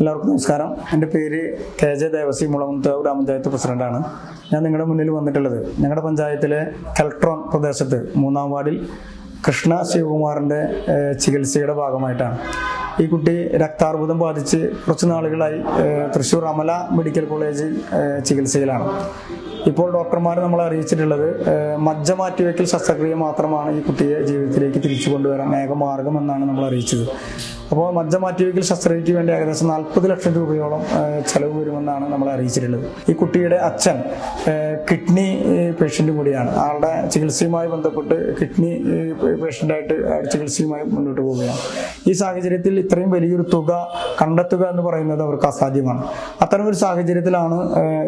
എല്ലാവർക്കും നമസ്കാരം. എന്റെ പേര് കെ ജെ ദേവസി മുളമുത്ത ഗ്രാമപഞ്ചായത്ത് പ്രസിഡന്റാണ്. ഞാൻ നിങ്ങളുടെ മുന്നിൽ വന്നിട്ടുള്ളത് ഞങ്ങളുടെ പഞ്ചായത്തിലെ കൽട്രോൺ പ്രദേശത്ത് മൂന്നാം വാർഡിൽ കൃഷ്ണ ശിവകുമാറിന്റെ ചികിത്സയുടെ ഭാഗമായിട്ടാണ്. ഈ കുട്ടി രക്താർബുദം ബാധിച്ച് കുറച്ച് നാളുകളായി തൃശ്ശൂർ അമല മെഡിക്കൽ കോളേജിൽ ചികിത്സയിലാണ്. ഇപ്പോൾ ഡോക്ടർമാർ നമ്മളെ അറിയിച്ചിട്ടുള്ളത് മജ്ജ മാറ്റിവെക്കൽ ശസ്ത്രക്രിയ മാത്രമാണ് ഈ കുട്ടിയെ ജീവിതത്തിലേക്ക് തിരിച്ചു കൊണ്ടുവരാൻ ഏക മാർഗം എന്നാണ് നമ്മൾ അറിയിച്ചത്. അപ്പോൾ മജ്ജ മാറ്റിവെക്കൽ ശസ്ത്രക്രിയയ്ക്ക് വേണ്ടി ഏകദേശം നാൽപ്പത് ലക്ഷം രൂപയോളം ചെലവ് വരുമെന്നാണ് നമ്മൾ അറിയിച്ചിട്ടുള്ളത്. ഈ കുട്ടിയുടെ അച്ഛൻ കിഡ്നി പേഷ്യന്റ് കൂടിയാണ്. ആളുടെ ചികിത്സയുമായി ബന്ധപ്പെട്ട് കിഡ്നി പേഷ്യന്റായിട്ട് ചികിത്സയുമായി മുന്നോട്ട് പോവുകയാണ്. ഈ സാഹചര്യത്തിൽ ഇത്രയും വലിയൊരു തുക കണ്ടെത്തുക എന്ന് പറയുന്നത് അവർക്ക് അസാധ്യമാണ്. അത്തരമൊരു സാഹചര്യത്തിലാണ്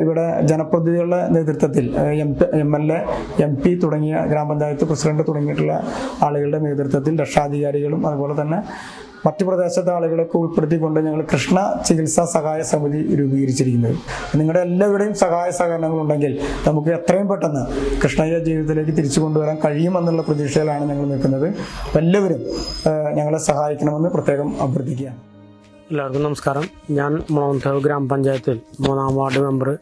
ഇവിടെ ജനപ്രതിനിധികളുടെ നേതൃത്വത്തിൽ M M L A M P തുടങ്ങിയ ഗ്രാമപഞ്ചായത്ത് പ്രസിഡന്റ് തുടങ്ങിയിട്ടുള്ള ആളുകളുടെ നേതൃത്വത്തിൽ രക്ഷാധികാരികളും അതുപോലെ തന്നെ മറ്റു പ്രദേശത്തെ ആളുകളൊക്കെ ഉൾപ്പെടുത്തിക്കൊണ്ട് ഞങ്ങൾ കൃഷ്ണ ചികിത്സാ സഹായ സമിതി രൂപീകരിച്ചിരിക്കുന്നത്. നിങ്ങളുടെ എല്ലാവരുടെയും സഹായ സഹകരണങ്ങൾ ഉണ്ടെങ്കിൽ നമുക്ക് എത്രയും പെട്ടെന്ന് കൃഷ്ണയ്യ ജീവിതത്തിലേക്ക് തിരിച്ചു കൊണ്ടുവരാൻ കഴിയുമെന്നുള്ള പ്രതീക്ഷയിലാണ് ഞങ്ങൾ നിൽക്കുന്നത്. എല്ലാവരും ഞങ്ങളെ സഹായിക്കണമെന്ന് പ്രത്യേകം അഭ്യർത്ഥിക്കുകയാണ്. എല്ലാവർക്കും നമസ്കാരം. ഞാൻ മുളവന്തേവ് ഗ്രാമപഞ്ചായത്തിൽ മൂന്നാം ward member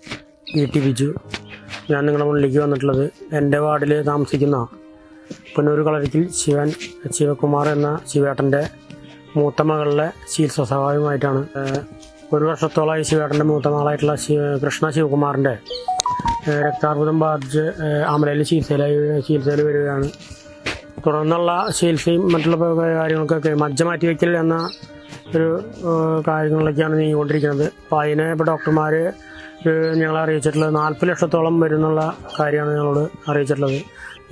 E T Biju. ഞാൻ നിങ്ങളുടെ മുന്നിലേക്ക് വന്നിട്ടുള്ളത് എന്റെ വാർഡിൽ താമസിക്കുന്ന പുനൂർ കളരിക്കിൽ ശിവൻ ശിവകുമാർ എന്ന ശിവേട്ടന്റെ മൂത്ത മകളുടെ ചികിത്സാ സ്വാഭാവികമായിട്ടാണ് ഒരു വർഷത്തോളമായി ശിവേട്ടന്റെ മൂത്ത മകളായിട്ടുള്ള കൃഷ്ണ ശിവകുമാറിന്റെ രക്താർബുദം ബാധിച്ച് അമലയിൽ ചികിത്സയിലായി ചികിത്സയിൽ വരികയാണ്. തുടർന്നുള്ള ചികിത്സയും മറ്റുള്ള കാര്യങ്ങൾക്കൊക്കെ മജ്ജ മാറ്റിവെക്കൽ എന്ന ഒരു കാര്യങ്ങളിലൊക്കെയാണ് നീങ്ങിക്കൊണ്ടിരിക്കുന്നത്. അപ്പോൾ അതിനെ ഇപ്പോൾ ഡോക്ടർമാർ ഞങ്ങളെ അറിയിച്ചിട്ടുള്ളത് നാൽപ്പത് ലക്ഷത്തോളം വരുന്നുള്ള കാര്യമാണ് ഞങ്ങളോട് അറിയിച്ചിട്ടുള്ളത്.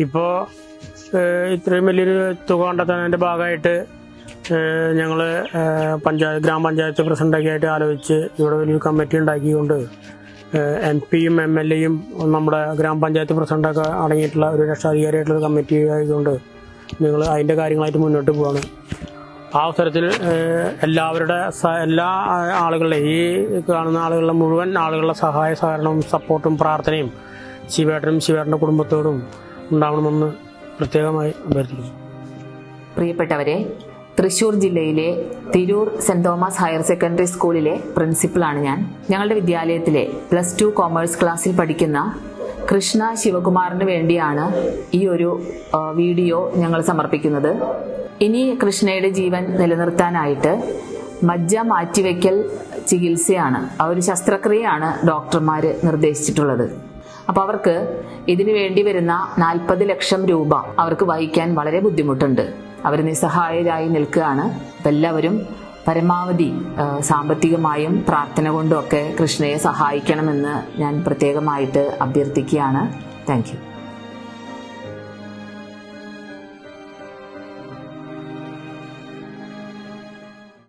ഇപ്പോൾ ഇത്രയും വലിയൊരു തുക കണ്ടെത്താൻ അതിന്റെ ഭാഗമായിട്ട് ഞങ്ങൾ പഞ്ചായത്ത് ഗ്രാമപഞ്ചായത്ത് പ്രസിഡന്റൊക്കെ ആയിട്ട് ആലോചിച്ച് ഇവിടെ വലിയൊരു കമ്മിറ്റി ഉണ്ടാക്കിക്കൊണ്ട് എം പിയും എം എൽ എയും നമ്മുടെ ഗ്രാമപഞ്ചായത്ത് പ്രസിഡന്റൊക്കെ അടങ്ങിയിട്ടുള്ള ഒരു രക്ഷാധികാരിയായിട്ടുള്ള കമ്മിറ്റി ആയതുകൊണ്ട് നിങ്ങൾ അതിന്റെ കാര്യങ്ങളായിട്ട് മുന്നോട്ട് പോവാണ്. ആ അവസരത്തിൽ എല്ലാവരുടെ എല്ലാ ആളുകളുടെ ഈ കാണുന്ന ആളുകളുടെ മുഴുവൻ ആളുകളുടെ സഹായ സഹകരണവും സപ്പോർട്ടും പ്രാർത്ഥനയും ശിവേട്ടനും ശിവേട്ടന്റെ കുടുംബത്തോടും ഉണ്ടാവണമെന്ന് പ്രത്യേകമായി അഭ്യർത്ഥിക്കുന്നു. പ്രിയപ്പെട്ടവരെ തൃശൂർ ജില്ലയിലെ Tirur saint Thomas higher secondary സ്കൂളിലെ പ്രിൻസിപ്പളാണ് ഞാൻ. ഞങ്ങളുടെ വിദ്യാലയത്തിലെ പ്ലസ് ടു കോമേഴ്സ് ക്ലാസ്സിൽ പഠിക്കുന്ന കൃഷ്ണ ശിവകുമാറിന് വേണ്ടിയാണ് ഈ ഒരു വീഡിയോ ഞങ്ങൾ സമർപ്പിക്കുന്നത്. ഇനി കൃഷ്ണയുടെ ജീവൻ നിലനിർത്താനായിട്ട് മജ്ജ മാറ്റിവെക്കൽ ചികിത്സയാണ് ആ ഒരു ശസ്ത്രക്രിയയാണ് ഡോക്ടർമാർ നിർദ്ദേശിച്ചിട്ടുള്ളത്. അപ്പോൾ അവർക്ക് ഇതിനു വേണ്ടി വരുന്ന നാൽപ്പത് ലക്ഷം രൂപ അവർക്ക് വഹിക്കാൻ വളരെ ബുദ്ധിമുട്ടുണ്ട്. അവർ നിസ്സഹായരായി നിൽക്കുകയാണ്. അപ്പം എല്ലാവരും പരമാവധി സാമ്പത്തികമായും പ്രാർത്ഥന കൊണ്ടും ഒക്കെ കൃഷ്ണയെ സഹായിക്കണമെന്ന് ഞാൻ പ്രത്യേകമായിട്ട് അഭ്യർത്ഥിക്കുകയാണ്. താങ്ക്